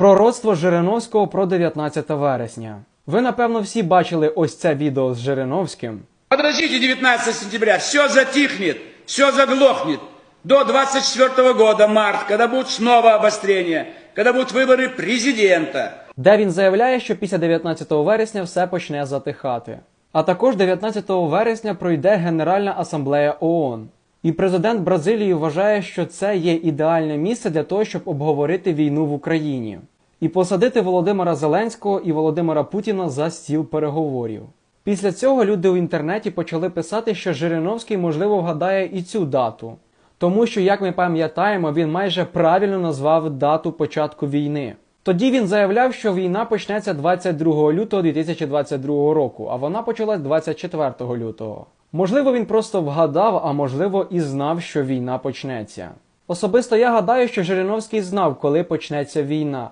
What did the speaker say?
Пророцтво Жириновського про 19 вересня. Ви, напевно, всі бачили ось це відео з Жириновським. Подождите 19 сентября, все затихнет, все заглохнет. До 24 года, март, когда будет снова обострение, когда будут выборы президента. де він заявляє, що після 19 вересня все почне затихати. А також 19 вересня пройде Генеральна асамблея ООН. І президент Бразилії вважає, що це є ідеальне місце для того, щоб обговорити війну в Україні і посадити Володимира Зеленського і Володимира Путіна за стіл переговорів. Після цього люди в інтернеті почали писати, що Жириновський можливо вгадає і цю дату, тому що, як ми пам'ятаємо, він майже правильно назвав дату початку війни. Тоді він заявляв, що війна почнеться 22 лютого 2022 року, а вона почалась 24 лютого. Можливо, він просто вгадав, а можливо, і знав, що війна почнеться. Особисто я гадаю, що Жириновський знав, коли почнеться війна,